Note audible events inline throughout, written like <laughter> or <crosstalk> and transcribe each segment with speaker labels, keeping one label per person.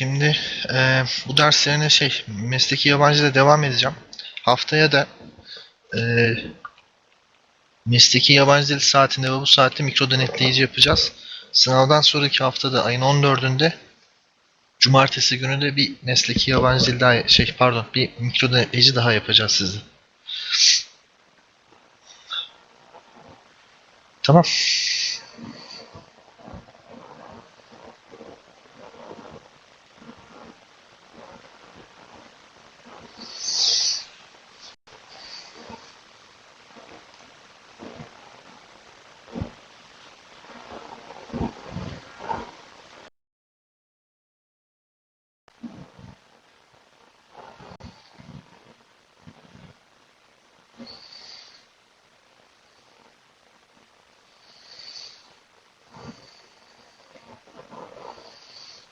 Speaker 1: Şimdi e, bu derslerine şey mesleki yabancıyla devam edeceğim. Haftaya da e, mesleki yabancı dil saatinde ve bu saatte mikro denetleyici yapacağız. Sınavdan sonraki haftada ayın 14'ünde Cumartesi günü de bir mesleki yabancı dil daha şey pardon bir mikro denetleyici daha yapacağız sizde. Tamam.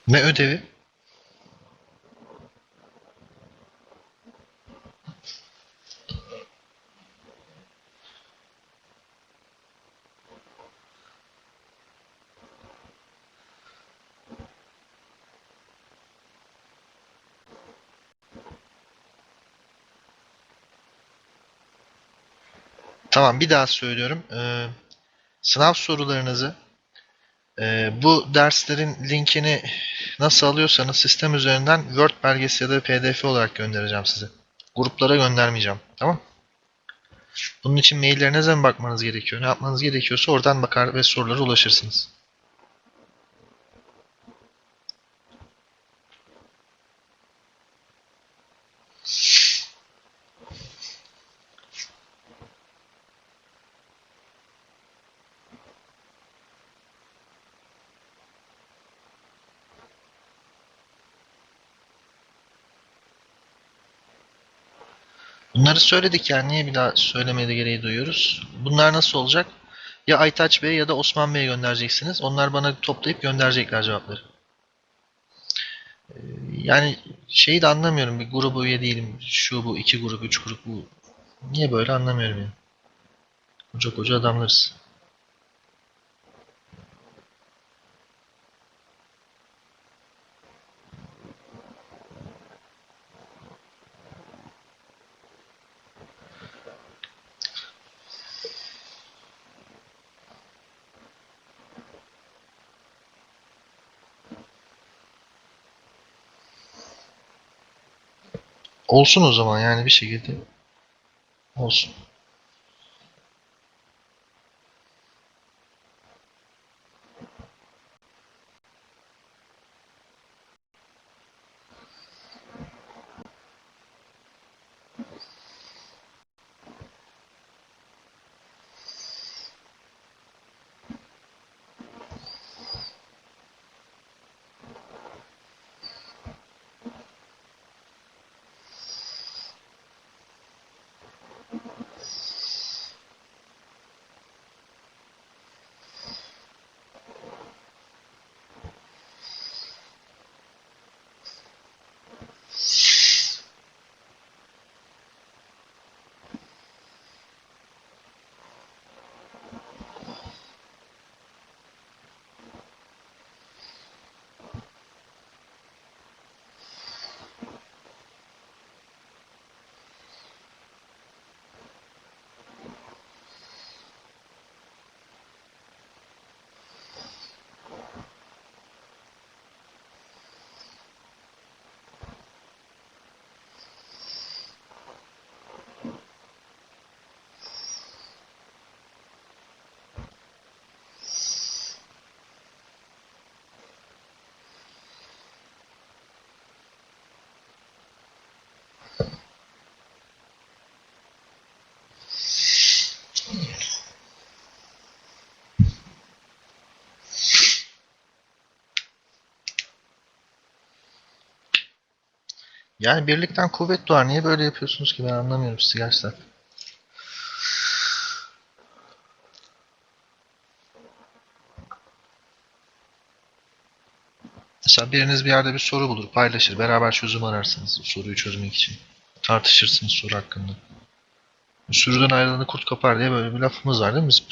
Speaker 1: Ne ödevi? Tamam bir daha söylüyorum. Ee, sınav sorularınızı e, bu derslerin linkini nasıl alıyorsanız sistem üzerinden Word belgesi ya da PDF olarak göndereceğim size. Gruplara göndermeyeceğim. Tamam? Bunun için maillerinize mi bakmanız gerekiyor? Ne yapmanız gerekiyorsa oradan bakar ve sorulara ulaşırsınız. Bunları söyledik yani niye bir daha söylemeye gereği duyuyoruz. Bunlar nasıl olacak? Ya Aytaç Bey ya da Osman Bey'e göndereceksiniz. Onlar bana toplayıp gönderecekler cevapları. Ee, Yani şeyi de anlamıyorum. Bir grubu üye değilim. Şu bu, iki grup, üç grup bu. Niye böyle anlamıyorum yani. Koca koca adamlarız. Olsun o zaman yani bir şekilde. Olsun. Yani birlikten kuvvet doğar. Niye böyle yapıyorsunuz ki ben anlamıyorum sizi gerçekten. Mesela biriniz bir yerde bir soru bulur, paylaşır, beraber çözüm ararsınız soruyu çözmek için. Tartışırsınız soru hakkında. Sürüden ayrılanı kurt kapar diye böyle bir lafımız var değil mi bizim?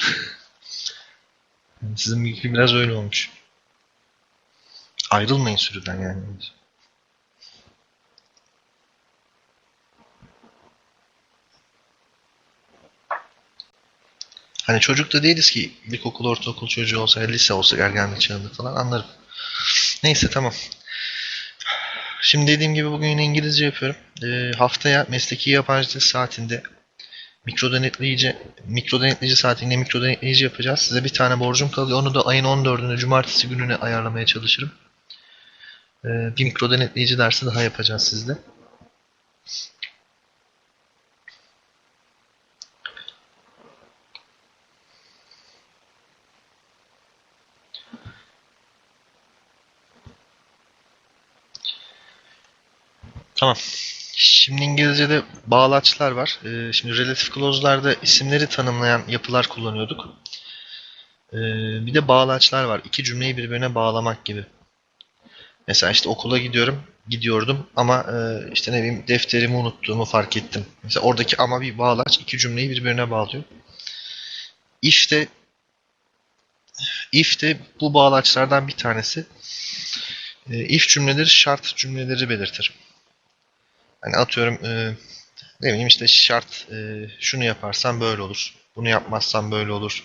Speaker 1: <laughs> Sizin gibi biraz öyle olmuş. Ayrılmayın sürüden yani. Hani çocuk da değiliz ki ilkokul, ortaokul çocuğu olsa, lise olsa ergenlik çağında falan anlarım. Neyse tamam. Şimdi dediğim gibi bugün yine İngilizce yapıyorum. Ee, haftaya mesleki yabancı dil saatinde mikro denetleyici, mikro denetleyici saatinde mikro denetleyici yapacağız. Size bir tane borcum kalıyor. Onu da ayın 14'ünü cumartesi gününe ayarlamaya çalışırım. Ee, bir mikro denetleyici dersi daha yapacağız sizle. Tamam. Şimdi İngilizce'de bağlaçlar var. Ee, şimdi relative clause'larda isimleri tanımlayan yapılar kullanıyorduk. Ee, bir de bağlaçlar var. İki cümleyi birbirine bağlamak gibi. Mesela işte okula gidiyorum, gidiyordum ama e, işte ne bileyim defterimi unuttuğumu fark ettim. Mesela oradaki ama bir bağlaç iki cümleyi birbirine bağlıyor. If de if de bu bağlaçlardan bir tanesi. E, if cümleleri şart cümleleri belirtir. Hani atıyorum e, ne bileyim işte şart e, şunu yaparsan böyle olur. Bunu yapmazsan böyle olur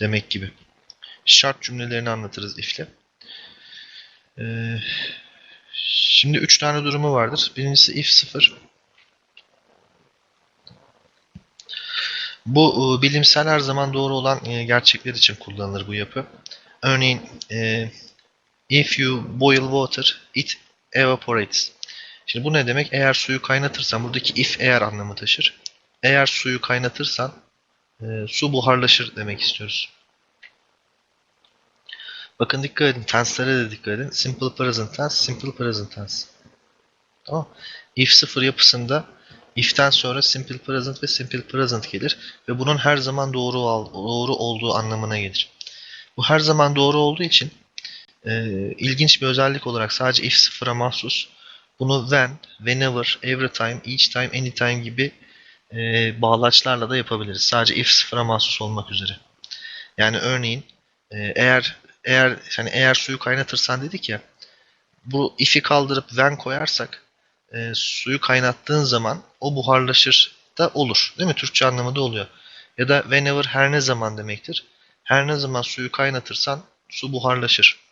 Speaker 1: demek gibi. Şart cümlelerini anlatırız if'le. E, şimdi üç tane durumu vardır. Birincisi if 0. Bu e, bilimsel her zaman doğru olan e, gerçekler için kullanılır bu yapı. Örneğin e, if you boil water, it evaporates. Şimdi bu ne demek? Eğer suyu kaynatırsan, buradaki if eğer anlamı taşır. Eğer suyu kaynatırsan e, su buharlaşır demek istiyoruz. Bakın dikkat edin. Tense'lere de dikkat edin. Simple present tense, simple present tense. Tamam. If sıfır yapısında if'ten sonra simple present ve simple present gelir ve bunun her zaman doğru doğru olduğu anlamına gelir. Bu her zaman doğru olduğu için e, ilginç bir özellik olarak sadece if sıfıra mahsus bunu when, whenever, every time, each time, anytime gibi e, bağlaçlarla da yapabiliriz. Sadece if sıfıra mahsus olmak üzere. Yani örneğin e, eğer eğer hani eğer suyu kaynatırsan dedik ya bu if'i kaldırıp when koyarsak e, suyu kaynattığın zaman o buharlaşır da olur. Değil mi? Türkçe anlamı da oluyor. Ya da whenever her ne zaman demektir. Her ne zaman suyu kaynatırsan su buharlaşır.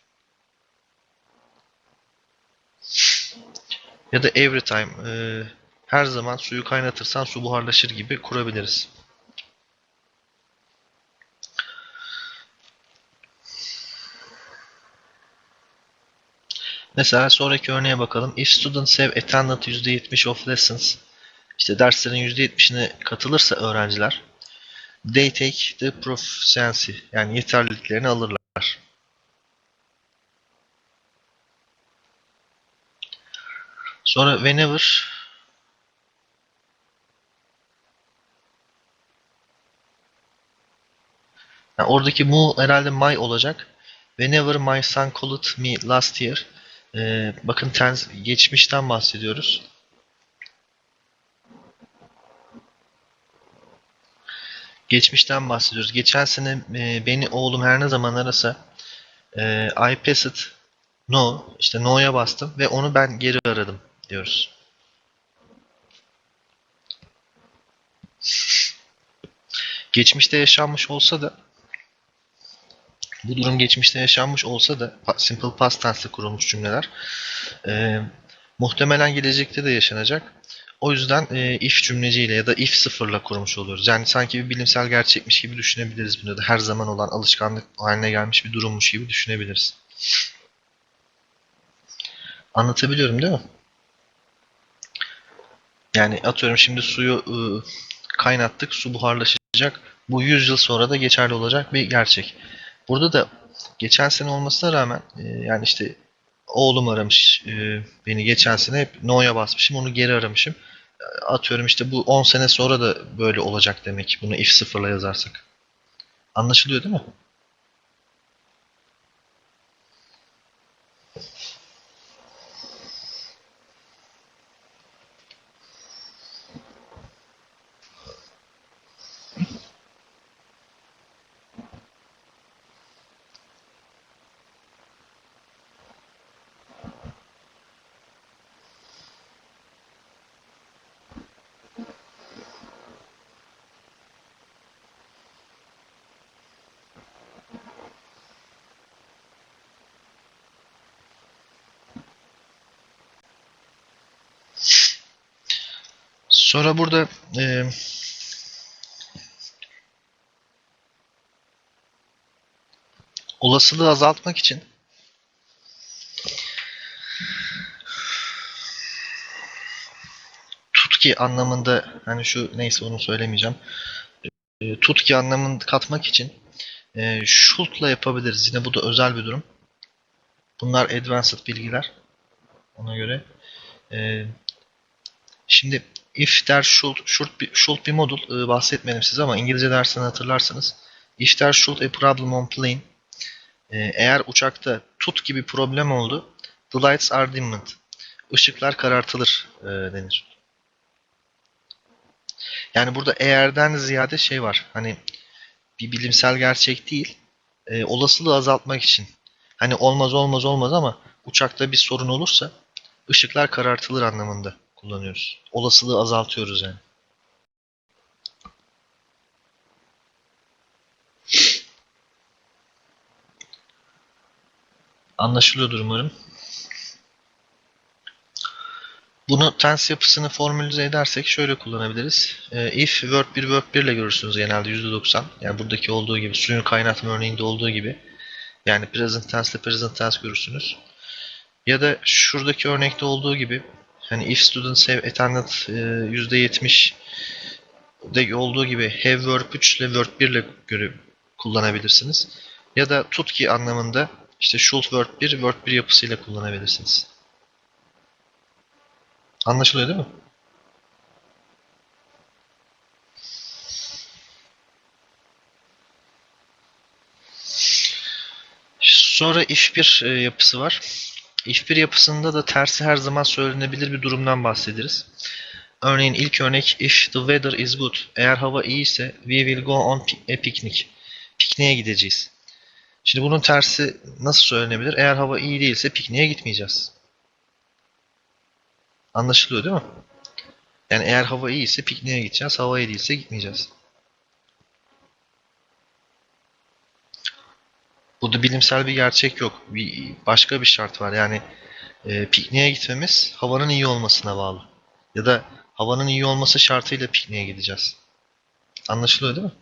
Speaker 1: Ya da every time e, her zaman suyu kaynatırsan su buharlaşır gibi kurabiliriz. Mesela sonraki örneğe bakalım. If students have attended %70 of lessons işte derslerin %70'ine katılırsa öğrenciler they take the proficiency yani yeterliliklerini alırlar. Sonra whenever yani oradaki mu herhalde my olacak. Whenever my son called me last year ee, bakın tense geçmişten bahsediyoruz. Geçmişten bahsediyoruz. Geçen sene e, beni oğlum her ne zaman arasa e, I passed no işte no'ya bastım ve onu ben geri aradım diyoruz. Geçmişte yaşanmış olsa da bu durum geçmişte yaşanmış olsa da simple past tense'le kurulmuş cümleler e, muhtemelen gelecekte de yaşanacak. O yüzden e, if cümleciyle ya da if sıfırla kurmuş oluyoruz. Yani sanki bir bilimsel gerçekmiş gibi düşünebiliriz bunu da. Her zaman olan alışkanlık haline gelmiş bir durummuş gibi düşünebiliriz. Anlatabiliyorum değil mi? Yani atıyorum şimdi suyu e, kaynattık, su buharlaşacak. Bu 100 yıl sonra da geçerli olacak bir gerçek. Burada da geçen sene olmasına rağmen e, yani işte oğlum aramış e, beni geçen sene hep no'ya basmışım onu geri aramışım. Atıyorum işte bu 10 sene sonra da böyle olacak demek bunu if sıfırla yazarsak. Anlaşılıyor değil mi? Sonra burada e, olasılığı azaltmak için tutki anlamında hani şu neyse onu söylemeyeceğim. E, tutki anlamını katmak için e, should'la yapabiliriz. Yine bu da özel bir durum. Bunlar advanced bilgiler. Ona göre. E, şimdi if there should, should, be, should be modul e, bahsetmedim size ama İngilizce dersini hatırlarsınız. If there should a problem on plane e, eğer uçakta tut gibi problem oldu the lights are dimmed. Işıklar karartılır e, denir. Yani burada eğerden ziyade şey var. Hani bir bilimsel gerçek değil. E, olasılığı azaltmak için. Hani olmaz olmaz olmaz ama uçakta bir sorun olursa ışıklar karartılır anlamında kullanıyoruz. Olasılığı azaltıyoruz yani. Anlaşılıyordur umarım. Bunu tense yapısını formülize edersek şöyle kullanabiliriz. Ee, if verb 1 verb 1 ile görürsünüz genelde %90. Yani buradaki olduğu gibi, suyun kaynatma örneğinde olduğu gibi. Yani present tense ile present tense görürsünüz. Ya da şuradaki örnekte olduğu gibi hani if students have attended e, %70 de olduğu gibi have verb 3 ile verb 1 ile göre kullanabilirsiniz. Ya da tutki anlamında işte should verb 1, verb 1 yapısıyla kullanabilirsiniz. Anlaşılıyor değil mi? Sonra if 1 e, yapısı var. If 1 yapısında da tersi her zaman söylenebilir bir durumdan bahsederiz. Örneğin ilk örnek if the weather is good. Eğer hava iyi ise we will go on a picnic. Pikniğe gideceğiz. Şimdi bunun tersi nasıl söylenebilir? Eğer hava iyi değilse pikniğe gitmeyeceğiz. Anlaşılıyor değil mi? Yani eğer hava iyi ise pikniğe gideceğiz. Hava iyi değilse gitmeyeceğiz. Bilimsel bir gerçek yok. Bir, başka bir şart var. Yani e, pikniğe gitmemiz havanın iyi olmasına bağlı. Ya da havanın iyi olması şartıyla pikniğe gideceğiz. Anlaşılıyor değil mi?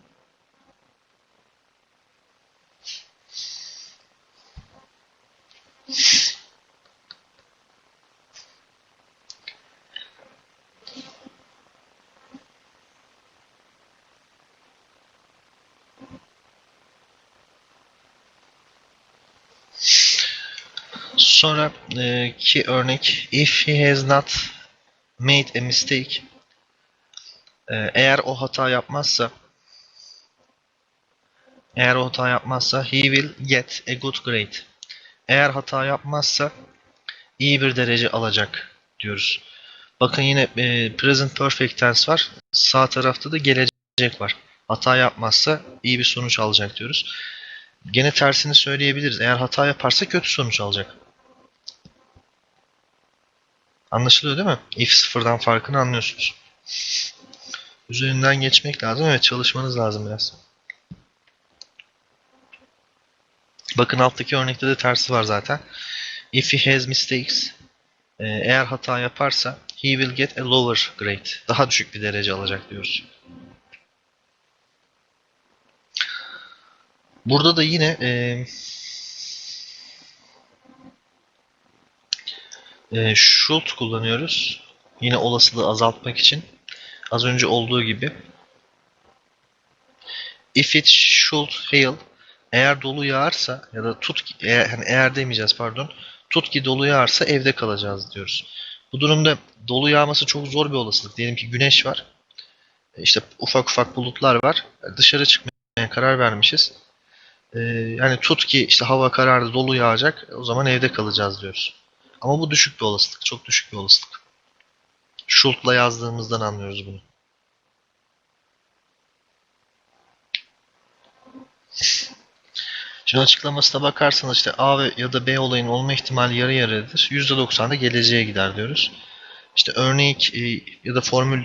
Speaker 1: Sonra e, ki örnek if he has not made a mistake e, eğer o hata yapmazsa eğer o hata yapmazsa he will get a good grade. Eğer hata yapmazsa iyi bir derece alacak diyoruz. Bakın yine e, present perfect tense var. Sağ tarafta da gelecek var. Hata yapmazsa iyi bir sonuç alacak diyoruz. Gene tersini söyleyebiliriz. Eğer hata yaparsa kötü sonuç alacak. Anlaşılıyor değil mi? If sıfırdan farkını anlıyorsunuz. Üzerinden geçmek lazım. Evet çalışmanız lazım biraz. Bakın alttaki örnekte de tersi var zaten. If he has mistakes e, eğer hata yaparsa he will get a lower grade. Daha düşük bir derece alacak diyoruz. Burada da yine e, e, should kullanıyoruz. Yine olasılığı azaltmak için. Az önce olduğu gibi. If it should hail eğer dolu yağarsa ya da tut eğer, yani eğer demeyeceğiz pardon. Tut ki dolu yağarsa evde kalacağız diyoruz. Bu durumda dolu yağması çok zor bir olasılık. Diyelim ki güneş var. İşte ufak ufak bulutlar var. Dışarı çıkmaya karar vermişiz. Ee, yani tut ki işte hava karardı dolu yağacak. O zaman evde kalacağız diyoruz. Ama bu düşük bir olasılık. Çok düşük bir olasılık. Should'la yazdığımızdan anlıyoruz bunu. Şimdi açıklamasına bakarsanız işte A ya da B olayın olma ihtimali yarı yarıdır. %90'da geleceğe gider diyoruz. İşte örnek e, ya da formül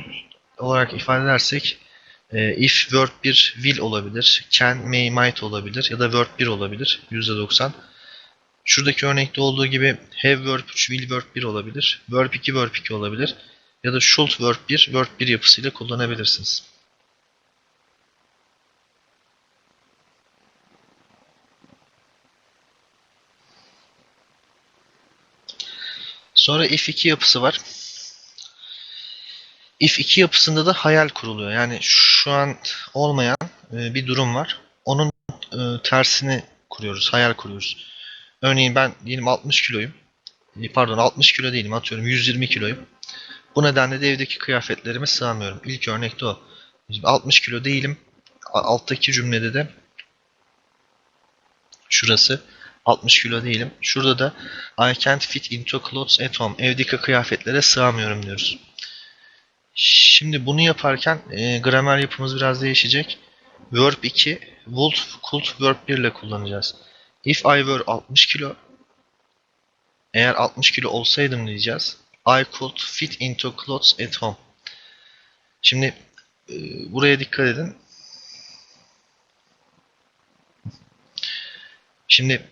Speaker 1: olarak ifade edersek e, if verb 1 will olabilir, can, may, might olabilir ya da verb 1 olabilir %90. Şuradaki örnekte olduğu gibi have verb 3, will verb 1 olabilir. Verb 2 verb 2 olabilir. ya da should verb 1, verb 1 yapısıyla kullanabilirsiniz. Sonra if 2 yapısı var. If 2 yapısında da hayal kuruluyor. Yani şu an olmayan e, bir durum var. Onun e, tersini kuruyoruz, hayal kuruyoruz. Örneğin ben diyelim 60 kiloyum. E, Pardon 60 kilo değilim atıyorum 120 kiloyum. Bu nedenle de evdeki kıyafetlerime sığamıyorum. İlk örnek de o. Şimdi 60 kilo değilim. Alttaki cümlede de şurası 60 kilo değilim. Şurada da I can't fit into clothes at home. Evdeki kıyafetlere sığamıyorum diyoruz. Şimdi bunu yaparken e, gramer yapımız biraz değişecek. Verb 2, would, could, verb 1 ile kullanacağız. If I were 60 kilo, eğer 60 kilo olsaydım diyeceğiz. I could fit into clothes at home. Şimdi e, buraya dikkat edin. Şimdi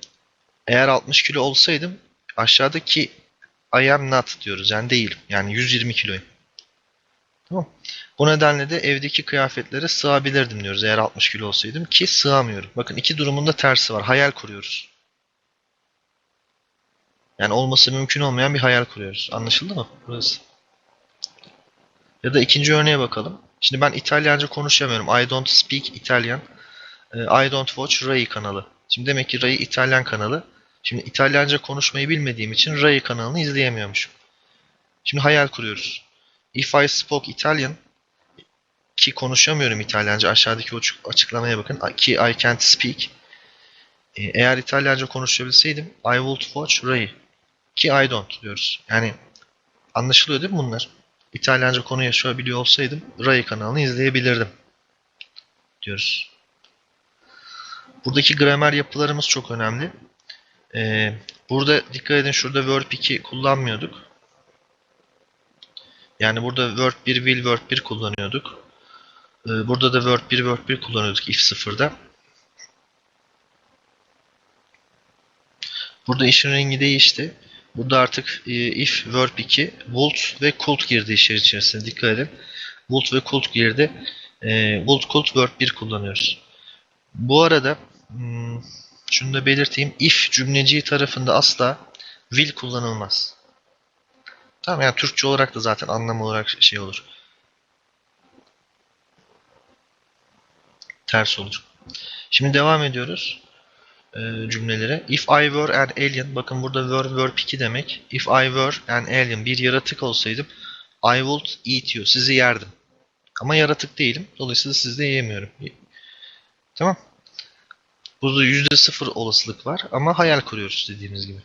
Speaker 1: eğer 60 kilo olsaydım aşağıdaki I am not diyoruz. Yani değilim. Yani 120 kiloyum. Tamam. Bu nedenle de evdeki kıyafetlere sığabilirdim diyoruz eğer 60 kilo olsaydım ki sığamıyorum. Bakın iki durumunda tersi var. Hayal kuruyoruz. Yani olması mümkün olmayan bir hayal kuruyoruz. Anlaşıldı mı? Burası. Ya da ikinci örneğe bakalım. Şimdi ben İtalyanca konuşamıyorum. I don't speak Italian. Ee, I don't watch Rai kanalı. Şimdi demek ki Rai İtalyan kanalı. Şimdi İtalyanca konuşmayı bilmediğim için Rai kanalını izleyemiyormuşum. Şimdi hayal kuruyoruz. If I spoke Italian ki konuşamıyorum İtalyanca aşağıdaki açıklamaya bakın ki I can't speak Ee, eğer İtalyanca konuşabilseydim I would watch Ray ki I don't diyoruz. Yani anlaşılıyor değil mi bunlar? İtalyanca konu yaşayabiliyor olsaydım Ray kanalını izleyebilirdim diyoruz. Buradaki gramer yapılarımız çok önemli. Ee, burada dikkat edin şurada verb 2 kullanmıyorduk. Yani burada verb 1 will verb 1 kullanıyorduk. Ee, Burada da verb 1 verb 1 kullanıyorduk if 0'da. Burada işin rengi değişti. Burada artık e, if verb 2 would ve could girdi işin içerisine. Dikkat edin. Would ve could girdi. E, would could verb 1 kullanıyoruz. Bu arada hmm, şunu da belirteyim. If cümleciği tarafında asla will kullanılmaz. Tamam yani Türkçe olarak da zaten anlam olarak şey olur. Ters olur. Şimdi devam ediyoruz e, cümlelere. If I were an alien, bakın burada were verb 2 demek. If I were an alien, bir yaratık olsaydım, I would eat you, sizi yerdim. Ama yaratık değilim, dolayısıyla sizi de yiyemiyorum. Tamam. Burada %0 olasılık var ama hayal kuruyoruz dediğimiz gibi.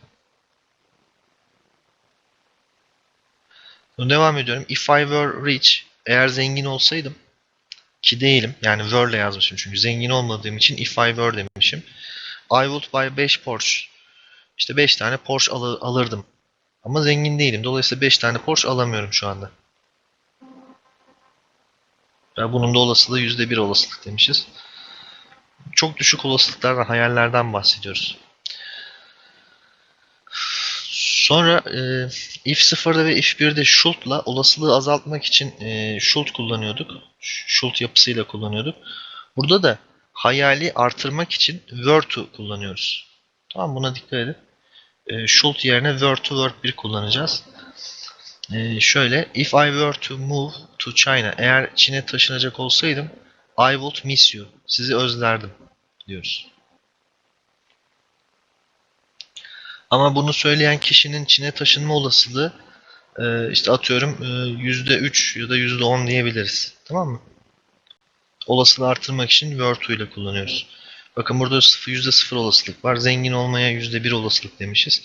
Speaker 1: Devam ediyorum. If I were rich, eğer zengin olsaydım, ki değilim, yani were ile yazmışım çünkü zengin olmadığım için if I were demişim. I would buy 5 Porsche. İşte 5 tane Porsche alı- alırdım. Ama zengin değilim. Dolayısıyla 5 tane Porsche alamıyorum şu anda. Ya bunun da olasılığı %1 olasılık demişiz. Çok düşük olasılıklardan, hayallerden bahsediyoruz. Sonra e, if 0'da ve if 1'de should'la olasılığı azaltmak için e, should kullanıyorduk. Should yapısıyla kullanıyorduk. Burada da hayali artırmak için to kullanıyoruz. Tamam buna dikkat edin. E, should yerine were to verb 1 kullanacağız. E, şöyle if I were to move to China eğer Çin'e taşınacak olsaydım I would miss you. Sizi özlerdim diyoruz. Ama bunu söyleyen kişinin Çin'e taşınma olasılığı e, işte atıyorum e, %3 ya da %10 diyebiliriz. Tamam mı? Olasılığı artırmak için to ile kullanıyoruz. Bakın burada sıfır- %0 olasılık var. Zengin olmaya %1 olasılık demişiz.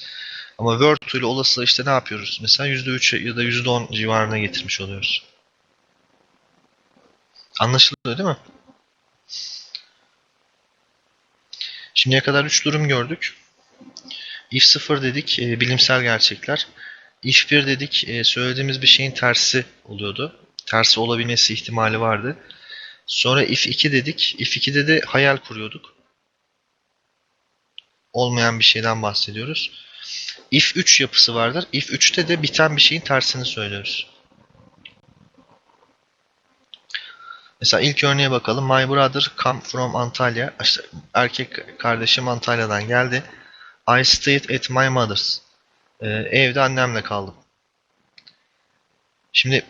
Speaker 1: Ama to ile olasılığı işte ne yapıyoruz? Mesela %3 ya da %10 civarına getirmiş oluyoruz. Anlaşılıyor değil mi? Şimdiye kadar 3 durum gördük. If 0 dedik e, bilimsel gerçekler. 1 dedik e, söylediğimiz bir şeyin tersi oluyordu. Tersi olabilmesi ihtimali vardı. Sonra if 2 dedik. If 2'de de hayal kuruyorduk. Olmayan bir şeyden bahsediyoruz. If 3 yapısı vardır. If 3'te de biten bir şeyin tersini söylüyoruz. Mesela ilk örneğe bakalım. My brother come from Antalya. İşte erkek kardeşim Antalya'dan geldi. I stayed at my mother's. Ee, evde annemle kaldım. Şimdi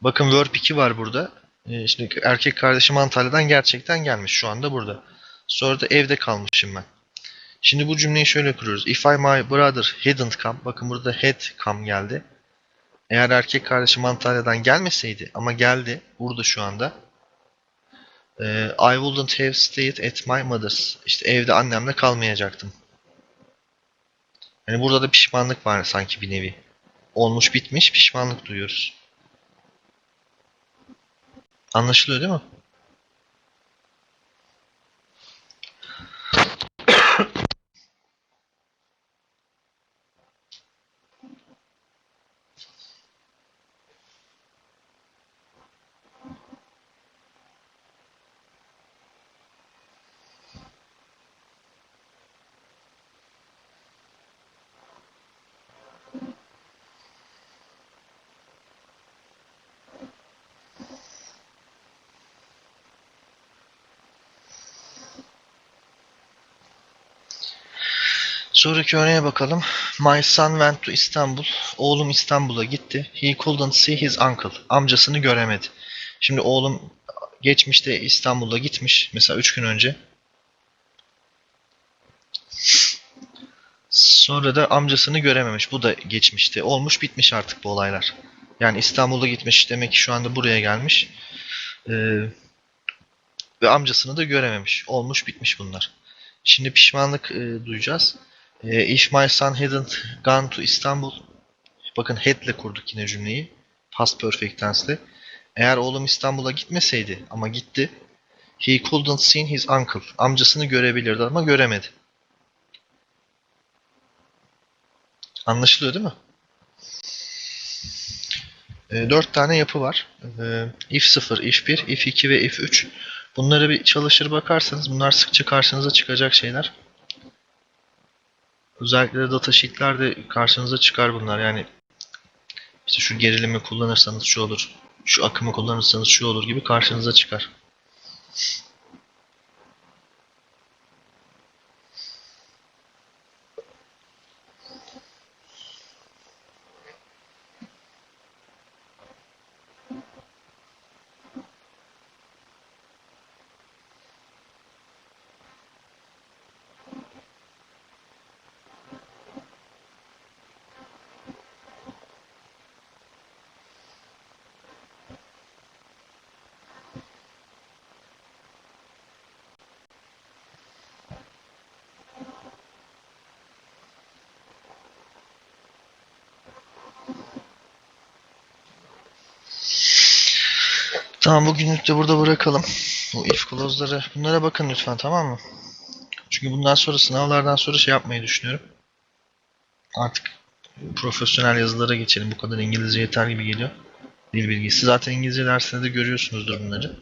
Speaker 1: bakın verb 2 var burada. Ee, şimdi erkek kardeşim Antalya'dan gerçekten gelmiş. Şu anda burada. Sonra da evde kalmışım ben. Şimdi bu cümleyi şöyle kuruyoruz. If I my brother hadn't come. Bakın burada had come geldi. Eğer erkek kardeşim Antalya'dan gelmeseydi ama geldi. Burada şu anda. Ee, I wouldn't have stayed at my mother's. İşte evde annemle kalmayacaktım. Yani burada da pişmanlık var sanki bir nevi. Olmuş bitmiş pişmanlık duyuyoruz. Anlaşılıyor değil mi? Sonraki örneğe bakalım. My son went to Istanbul. Oğlum İstanbul'a gitti. He couldn't see his uncle. Amcasını göremedi. Şimdi oğlum geçmişte İstanbul'a gitmiş. Mesela 3 gün önce. Sonra da amcasını görememiş. Bu da geçmişte. Olmuş bitmiş artık bu olaylar. Yani İstanbul'a gitmiş. Demek ki şu anda buraya gelmiş. Ee, ve amcasını da görememiş. Olmuş bitmiş bunlar. Şimdi pişmanlık e, duyacağız. E, if my son hadn't gone to Istanbul. Bakın had kurduk yine cümleyi. Past perfect tense'le. Eğer oğlum İstanbul'a gitmeseydi ama gitti. He couldn't see his uncle. Amcasını görebilirdi ama göremedi. Anlaşılıyor değil mi? E, dört tane yapı var. E, if 0, if 1, if 2 ve if 3. Bunları bir çalışır bakarsanız bunlar sıkça karşınıza çıkacak şeyler. Özellikle de data sheetlerde karşınıza çıkar bunlar. Yani işte şu gerilimi kullanırsanız şu olur, şu akımı kullanırsanız şu olur gibi karşınıza çıkar. Tamam bugünlük de burada bırakalım. Bu if clause'ları. Bunlara bakın lütfen tamam mı? Çünkü bundan sonra sınavlardan sonra şey yapmayı düşünüyorum. Artık profesyonel yazılara geçelim. Bu kadar İngilizce yeter gibi geliyor. Dil bilgisi. Zaten İngilizce dersinde de görüyorsunuzdur bunları.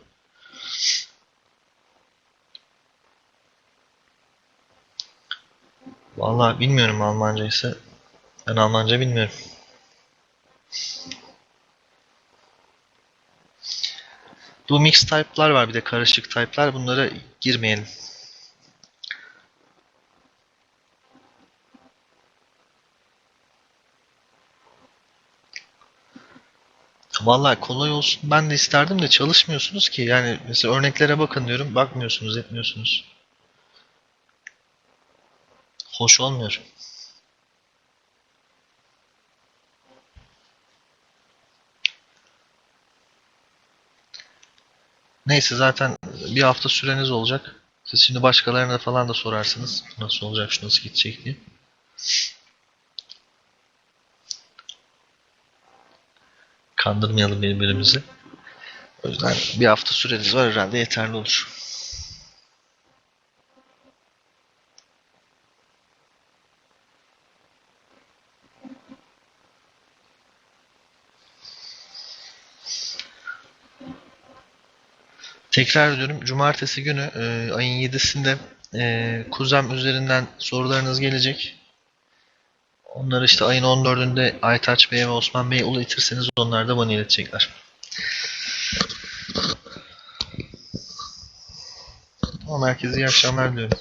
Speaker 1: Vallahi bilmiyorum Almanca ise. Ben Almanca bilmiyorum. Bu mix type'lar var bir de karışık type'lar. Bunlara girmeyelim. Vallahi kolay olsun. Ben de isterdim de çalışmıyorsunuz ki. Yani mesela örneklere bakın diyorum. Bakmıyorsunuz, etmiyorsunuz. Hoş olmuyor. Neyse zaten bir hafta süreniz olacak. Siz şimdi başkalarına falan da sorarsınız. Nasıl olacak, şu nasıl gidecek diye. Kandırmayalım birbirimizi. O yüzden bir hafta süreniz var herhalde yeterli olur. Tekrar ediyorum. Cumartesi günü e, ayın 7'sinde e, Kuzem üzerinden sorularınız gelecek. Onları işte ayın 14'ünde Aytaç Bey'e ve Osman Bey'e iletirseniz onlar da bana iletecekler. Tamam herkese iyi akşamlar diliyorum.